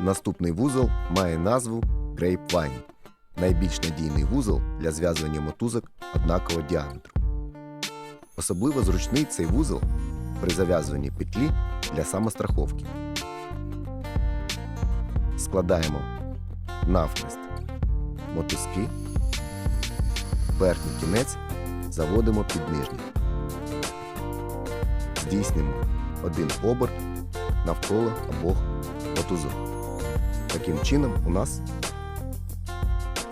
Наступний вузол має назву Grapevine. Найбільш надійний вузол для зв'язування мотузок однакового діаметру. Особливо зручний цей вузол при зав'язуванні петлі для самостраховки. Складаємо навхрест мотузки, верхній кінець заводимо під нижній. Здійснимо один оберт навколо обох мотузок. Таким чином у нас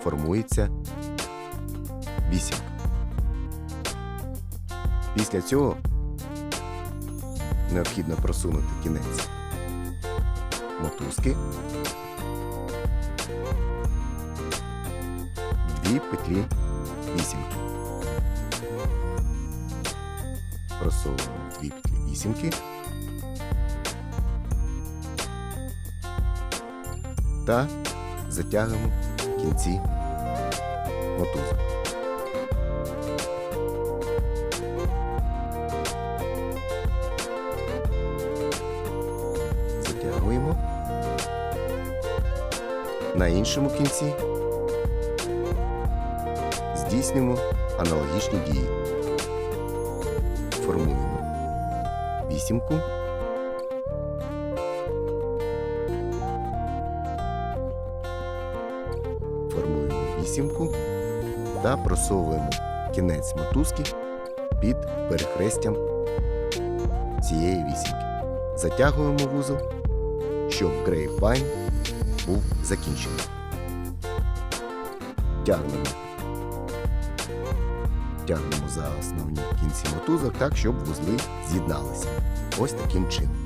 формується вісімка. Після цього необхідно просунути кінець мотузки дві петлі вісімки. Просовуємо дві петлі вісімки. Та затягуємо кінці мотузок. Затягуємо. На іншому кінці здійснюємо аналогічні дії. Формуємо вісімку. Вісімку та просовуємо кінець мотузки під перехрестям цієї вісімки. Затягуємо вузол, щоб грейпвайн був закінчений. Тягнемо. Тягнемо за основні кінці мотузок так, щоб вузли з'єдналися. Ось таким чином.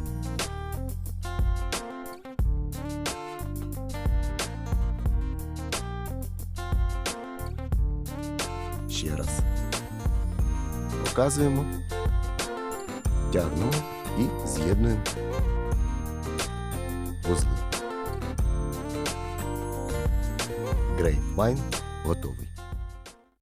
Ще раз. Показуємо, тягнемо і з'єднуємо вузли. Грейпвайн готовий.